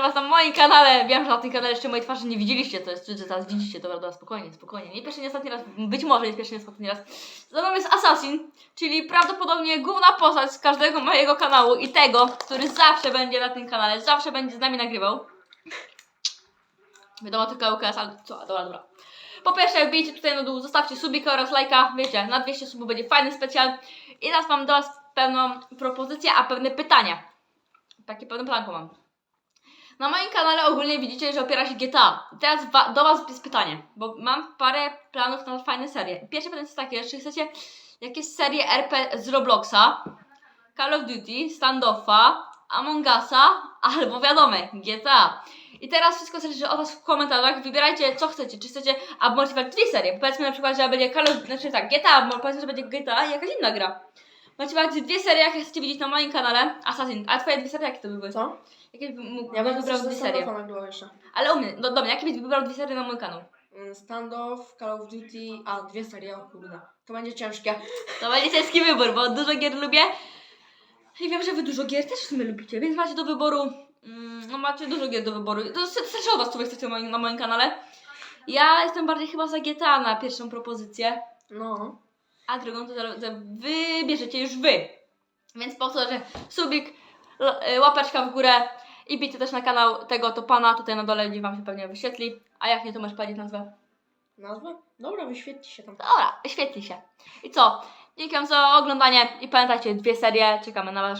Witam was na moim kanale. Wiem, że na tym kanale jeszcze mojej twarzy nie widzieliście, to jest że teraz widzicie. Dobra, dobra, spokojnie, spokojnie. Nie pierwszy, nie ostatni raz, być może nie pierwszy, nie ostatni raz. Za mną jest Assassin, czyli prawdopodobnie główna postać z każdego mojego kanału i tego, który zawsze będzie na tym kanale, zawsze będzie z nami nagrywał. Wiadomo, tylko UKS, ale co, dobra, dobra. Po pierwsze, wbijcie tutaj na dół, zostawcie subika oraz lajka. Wiecie, na 200 subów będzie fajny specjal. I teraz mam do Was pewną propozycję, a pewne pytania. Takie pewne planko mam. Na moim kanale ogólnie widzicie, że opiera się GTA. I teraz do Was jest pytanie, bo mam parę planów na fajne serie. Pierwsze pytanie jest takie, czy chcecie jakieś serie RP z Robloxa, Call of Duty, Standoffa, Among Usa, albo wiadomo, GTA. I teraz wszystko zależy od Was w komentarzach. Wybierajcie, co chcecie. Czy chcecie, wybrać dwie serie. Powiedzmy na przykład, że będzie Call of znaczy tak, GTA, powiedzmy, że będzie GTA i jakaś inna gra. Macie wybrać dwie serie, jakie chcecie widzieć na moim kanale. Assassin, a Twoje dwie serie, jakie to by były? Co? Jakie by mógł, Ja będę wybrał dwie serie? Nagrywał jeszcze. Ale u mnie, no dobra, jakie byś wybrał dwie serie na mój kanał? Mm, Standoff, Call of Duty, a dwie serie, o kurde. To będzie ciężkie. To będzie ciężki wybór, bo dużo gier lubię. I wiem, że wy dużo gier też w sumie lubicie, więc macie do wyboru. Mm, no macie dużo gier do wyboru. To zależy od was, co wy chcecie na moim, na moim kanale. Ja jestem bardziej chyba za GTA na pierwszą propozycję, No. A drugą to, za- za- wybierzecie już wy. Więc po co, że subik, y, łapeczka w górę i bijcie też na kanał tego to pana tutaj na dole, gdzie wam się pewnie wyświetli. A jak nie, to masz powiedzieć nazwę. Nazwę? Dobra, wyświetlcie się tam. Dobra, wyświetli się. I co? Dziękuję za oglądanie i pamiętajcie, dwie serie, czekamy na wasze